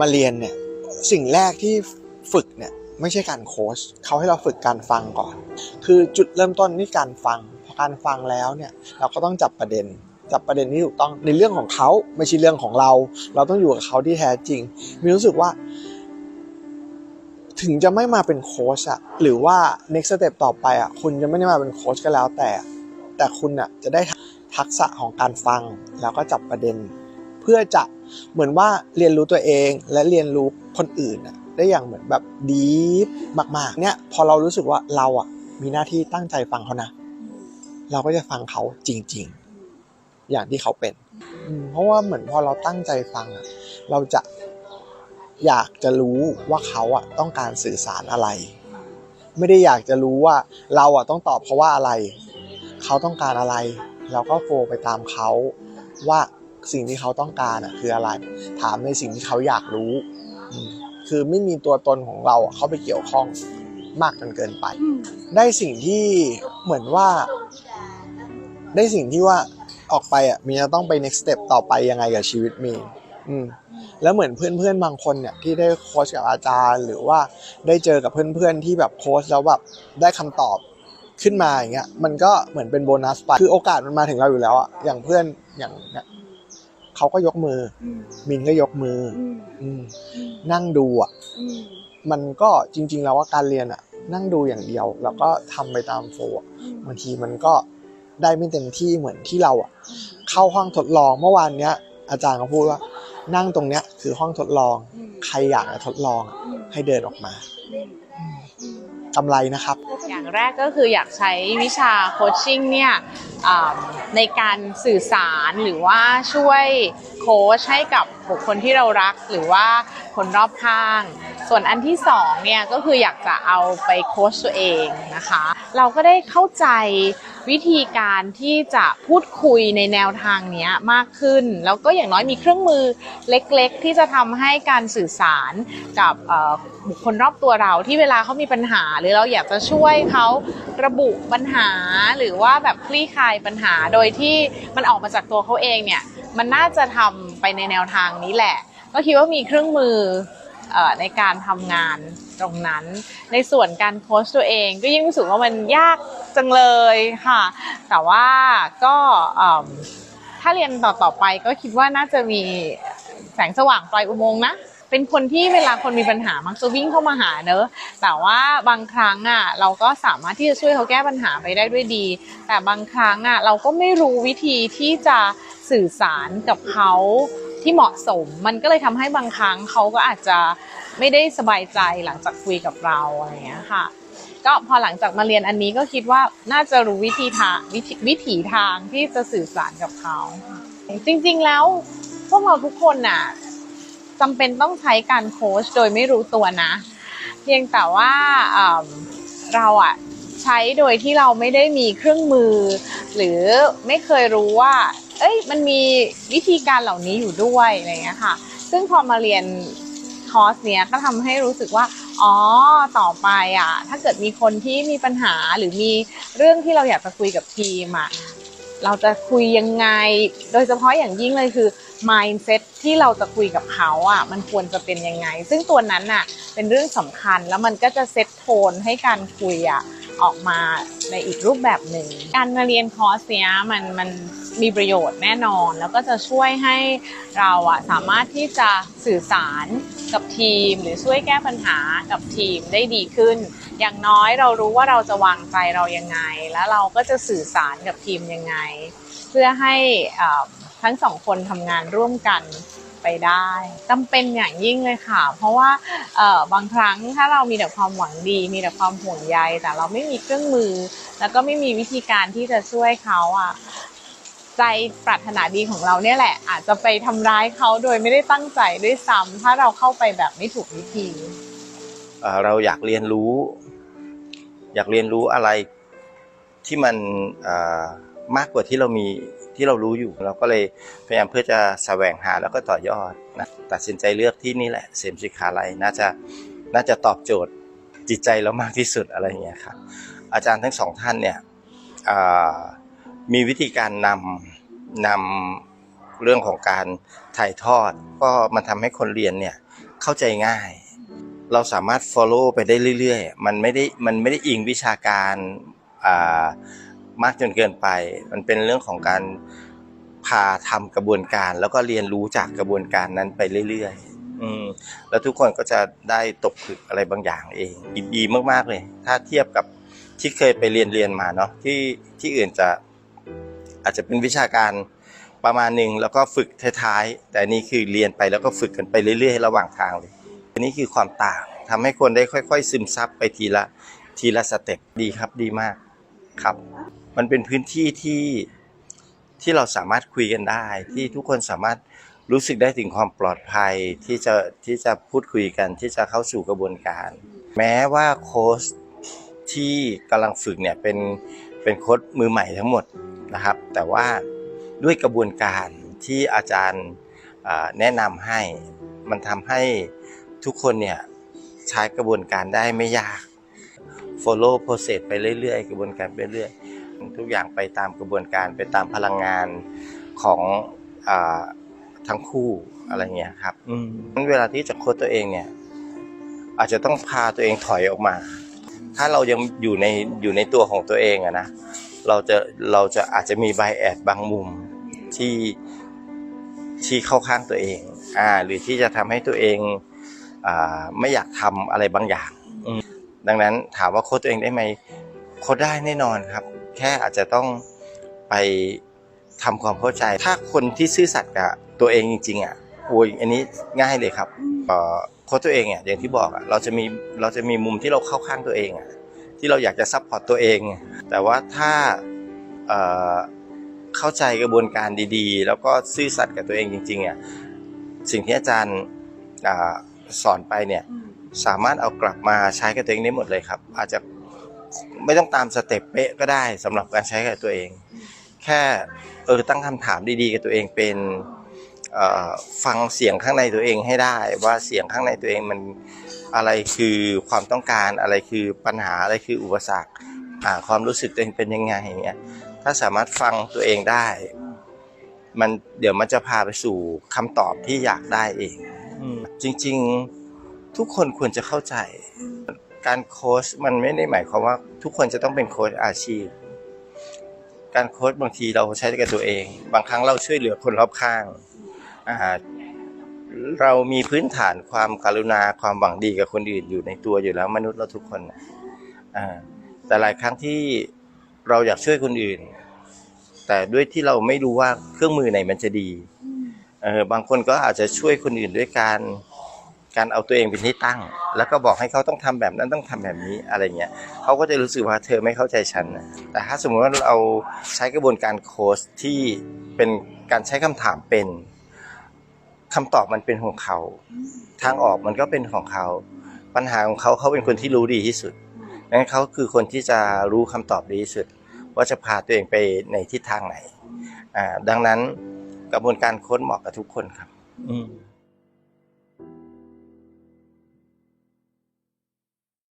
มาเรียนเนี่ยสิ่งแรกที่ฝึกเนี่ยไม่ใช่การโค้ชเขาให้เราฝึกการฟังก่อน คือจุดเริ่มต้นที่การฟังพอการฟังแล้วเนี่ยเราก็ต้องจับประเด็น จับประเด็นที่ถูกต้องในเรื่องของเขาไม่ใช่เรื่องของเรา เราต้องอยู่กับเขาที่แท้จริง มีรู้สึกว่า ถึงจะไม่มาเป็นโค้ชอะหรือว่า next step ต่อไปอะคุณจะไม่ได้มาเป็นโค้ชก็แล้วแต่ แต่คุณอะจะได้ทักษะของการฟังแล้วก็จับประเด็น พื่อจะเหมือนว่าเรียนรู้ตัวเองและเรียนรู้คนอื่นอะได้อย่างเหมือนแบบดีฟมากๆ เนี่ยพอเรารู้สึกว่าเราอะมีหน้าที่ตั้งใจฟังเขานะ เราก็จะฟังเขาจริง ๆ อย่างที่เขาเป็น เพราะว่าเหมือนพอเราตั้งใจฟังอะเราจะอยากจะรู้ว่าเขาอะต้องการสื่อสารอะไร ไม่ได้อยากจะรู้ว่าเราอะต้องตอบเขาว่าอะไร เขาต้องการอะไร เราก็โฟไปตามเขาว่า สิ่งที่เขาต้องการอะคืออะไร ถามในสิ่งที่เขาอยากรู้อืมคือไม่มีตัวตนของเราอะเข้าไปเกี่ยวข้องมากจนเกินไป ได้สิ่งที่เหมือนว่า ได้สิ่งที่ว่าออกไปอะมีจะต้องไป next step ต่อไปยังไงกับชีวิตมีอืมแล้วเหมือนเพื่อนๆบางคนเนี่ยที่ได้โค้ชกับอาจารย์ หรือว่าได้เจอกับเพื่อนๆที่แบบโค้ชแล้วแบบได้คำตอบขึ้นมาอย่างเงี้ยมันก็เหมือนเป็นโบนัสไปคือโอกาสมันมาถึงเราอยู่แล้วอะอย่างเพื่อนอย่าง เนี่ยเขาก็ยกมือ มินก็ยกมืออืมนั่งดูอะมันก็จริง ๆ แล้วว่าการเรียนอะ นั่งดูอย่างเดียว แล้วก็ทำไปตามโฟล์อะบางทีมันก็ได้ไม่เต็มที่เหมือนที่เราอะ เข้าห้องทดลองเมื่อวานเนี้ย อาจารย์เขาพูดว่า นั่งตรงเนี้ยคือห้องทดลอง ใครอยากจะทดลองอะให้เดินออกมา กำไรนะครับ อย่างแรกก็คืออยากใช้วิชาโคชชิ่งเนี่ยในการสื่อสารหรือว่าช่วยโค้ชให้กับบุคคลที่เรารักหรือว่าคนรอบข้าง ส่วนอันที่สองเนี่ยก็คืออยากจะเอาไปโค้ชตัวเองนะคะ เราก็ได้เข้าใจ วิธีการที่จะพูดคุยในแนวทางนี้มากขึ้น แล้วก็อย่างน้อยมีเครื่องมือเล็กๆ ที่จะทำให้การสื่อสารกับบุคคลรอบตัวเราที่เวลาเขามีปัญหา หรือเราอยากจะช่วยเขาระบุปัญหาหรือว่าแบบคลี่คลายปัญหาโดยที่มันออกมาจากตัวเขาเองเนี่ยมันน่าจะทำไปในแนวทางนี้แหละ ก็คิดว่ามีเครื่องมือ ในการทำงานตรงนั้น ในส่วนการโค้ชตัวเองก็ยิ่งรู้สึกว่ามันยากจังเลยค่ะ แต่ว่าก็ถ้าเรียนต่อต่อไปก็คิดว่าน่าจะมีแสงสว่างปลายอุโมงค์นะเป็นคนที่เวลาคนมีปัญหามักจะวิ่งเข้ามาหาเนอะ แต่ว่าบางครั้งอะเราก็สามารถที่จะช่วยเขาแก้ปัญหาไปได้ด้วยดี แต่บางครั้งอะเราก็ไม่รู้วิธีที่จะสื่อสารกับเขา ที่เหมาะสม มันก็เลยทำให้บางครั้งเขาก็อาจจะไม่ได้สบายใจหลังจากคุยกับเราอะไรอย่างเงี้ยค่ะ ก็พอหลังจากมาเรียนอันนี้ก็คิดว่าน่าจะรู้วิธีทางวิธีวิถีทางที่จะสื่อสารกับเขา จริงๆแล้วพวกเราทุกคนน่ะจำเป็นต้องใช้การโค้ชโดยไม่รู้ตัวนะ เพียงแต่ว่าเเราอะใช้โดยที่เราไม่ได้มีเครื่องมือ หรือไม่เคยรู้ว่า อ้ยมันมีวิธีการเหล่านี้อยู่ด้วยอะไรเงี้ยค่ะ ซึ่งพอมาเรียนคอร์สเนี้ยก็ทำให้รู้สึกว่าอ๋อต่อไปอะ ถ้าเกิดมีคนที่มีปัญหาหรือมีเรื่องที่เราอยากจะคุยกับทีมอะเราจะคุยยังไง โดยเฉพาะอย่างยิ่งเลยคือ mindset ที่เราจะคุยกับเขาอะ มันควรจะเป็นยังไง ซึ่งตัวนั้นน่ะ เป็นเรื่องสำคัญแล้วมันก็จะเซตโทนให้การคุยอะออกมาในอีกรูปแบบหนึ่ง การมาเรียนคอร์สเนี้ยมันมัน มีประโยชน์แน่นอน แล้วก็จะช่วยให้เราอะสามารถที่จะสื่อสารกับทีม หรือช่วยแก้ปัญหากับทีมได้ดีขึ้น อย่างน้อยเรารู้ว่าเราจะวางใจเรายังไง แล้วเราก็จะสื่อสารกับทีมยังไง เพื่อให้ทั้งสองคนทำงานร่วมกันไปได้จำเป็นอย่างยิ่งเลยค่ะ เพราะว่าบางครั้งถ้าเรามีแต่ความหวังดี มีแต่ความห่วงใย แต่เราไม่มีเครื่องมือ แล้วก็ไม่มีวิธีการที่จะช่วยเขาอะ ใจปรารถนาดีของเราเนี่ยแหละ อาจจะไปทำร้ายเขาโดยไม่ได้ตั้งใจด้วยซ้ำถ้าเราเข้าไปแบบไม่ถูกวิธี เราอยากเรียนรู้ อยากเรียนรู้อะไรที่มันมากกว่าที่เรามีที่เรารู้อยู่ เราก็เลยพยายามเพื่อจะแสวงหาแล้วก็ต่อยอดนะตัดสินใจเลือกที่นี่แหละเซมสิคาไลน่าจะน่าจะตอบโจทย์จิตใจเรามากที่สุดอะไรอย่างเงี้ยครับอาจารย์ทั้งสองท่านเนี่ย มีวิธีการนำนำเรื่องของการถ่ายทอด ก็มันทำให้คนเรียนเนี่ยเข้าใจง่าย เราสามารถ follow ไปได้เรื่อยๆ มันไม่ได้มันไม่ได้อิงวิชาการมากจนเกินไป มันเป็นเรื่องของการพาทำกระบวนการ แล้วก็เรียนรู้จากกระบวนการนั้นไปเรื่อยๆอืมแล้วทุกคนก็จะได้ตกผลึกอะไรบางอย่างเองดีมากๆเลย ถ้าเทียบกับที่เคยไปเรียนเรียนมาเนาะที่ที่อื่นจะ อาจจะเป็นวิชาการประมาณหนึ่งแล้วก็ฝึกท้ายๆ แต่นี่คือเรียนไปแล้วก็ฝึกกันไปเรื่อยๆ ระหว่างทางเลยอันนี้คือความต่างทำให้คนได้ค่อย ๆ ซึมซับไปทีละทีละสเต็ปดีครับดีมากครับ มันเป็นพื้นที่ที่ที่เราสามารถคุยกันได้ ที่ทุกคนสามารถรู้สึกได้ถึงความปลอดภัยที่จะที่จะพูดคุยกันที่จะเข้าสู่กระบวนการ แม้ว่าโค้ช ที่กำลังฝึกเนี่ยเป็นเป็นโค้ชมือใหม่ทั้งหมดนะครับ แต่ว่าด้วยกระบวนการที่อาจารย์แนะนำให้มันทำให้ทุกคนเนี่ยใช้กระบวนการได้ไม่ยาก follow process ไปเรื่อยๆ กระบวนการไปเรื่อยทุกอย่างไปตามกระบวนการไปตามพลังงานของอทั้งคู่อะไรเงี้ยครับอืมเวลาที่จะโค้ชตัวเองเนี่ย อาจจะต้องพาตัวเองถอยออกมา ถ้าเรายังอยู่ในอยู่ในตัวของตัวเองอะนะเราจะเราจะอาจจะมีไบแอดบางมุมที่ที่เข้าข้างตัวเองอ่าหรือที่จะทำให้ตัวเองอ่าไม่อยากทำอะไรบางอย่างดังนั้นถามว่าโค้ชตัวเองได้ไหมโค้ชได้แน่นอนครับ แค่อาจจะต้องไปทำความเข้าใจ ถ้าคนที่ซื่อสัตย์กับตัวเองจริงๆอะโอ้ยอันนี้ง่ายเลยครับเอ่อ โค้ชตัวเองเนี่ยอย่างที่บอกอะเราจะมีเราจะมีมุมที่เราเข้าข้างตัวเองอะที่เราอยากจะซัพพอร์ตตัวเอง แต่ว่าถ้าเอ่อเข้าใจกระบวนการดีๆ แล้วก็ซื่อสัตย์กับตัวเองจริงๆอะสิ่งที่อาจารย์อ่าสอนไปเนี่ยสามารถเอากลับมาใช้กับตัวเองได้หมดเลยครับ อาจจะไม่ต้องตามสเต็ปเป๊ะก็ได้สำหรับการใช้กับตัวเอง แค่เออตั้งคำถามดีๆ กับตัวเองเป็นเอ่อ ฟังเสียงข้างในตัวเองให้ได้ ว่าเสียงข้างในตัวเองมันอะไรคือความต้องการอะไรคือปัญหาอะไรคืออุปสรรคอ่าความรู้สึกตัวเองเป็นยังไงอย่างเงี้ยถ้าสามารถฟังตัวเองได้ มันเดี๋ยวมันจะพาไปสู่คำตอบที่อยากได้เองอืมจริง ๆทุกคนควรจะเข้าใจ การโค้ชมันไม่ได้หมายความว่า ทุกคนจะต้องเป็นโค้ชอาชีพ การโค้ชบางทีเราใช้กับตัวเอง บางครั้งเราช่วยเหลือคนรอบข้างอ่า เรามีพื้นฐานความกรุณาความหวังดีกับคนอื่นอยู่ในตัวอยู่แล้วมนุษย์เราทุกคนนะแต่หลายครั้งที่เราอยากช่วยคนอื่น แต่ด้วยที่เราไม่รู้ว่าเครื่องมือไหนมันจะดีเออบางคนก็อาจจะช่วยคนอื่นด้วยการการเอาตัวเองเป็นที่ตั้ง แล้วก็บอกให้เขาต้องทำแบบนั้นต้องทำแบบนี้อะไรเงี้ยเขาก็จะรู้สึกว่าเธอไม่เข้าใจฉันนะแต่ถ้าสมมติว่าเราใช้กระบวนการโค้ชที่เป็นการใช้คำถามเป็น คำตอบมันเป็นของเขา ทางออกมันก็เป็นของเขา ปัญหาของเขาเขาเป็นคนที่รู้ดีที่สุดดังนั้นเขาคือคนที่จะรู้คำตอบดีที่สุด ว่าจะพาตัวเองไปในทิศทางไหน อ่า ดังนั้นกระบวนการค้นเหมาะกับทุกคนครับ อืม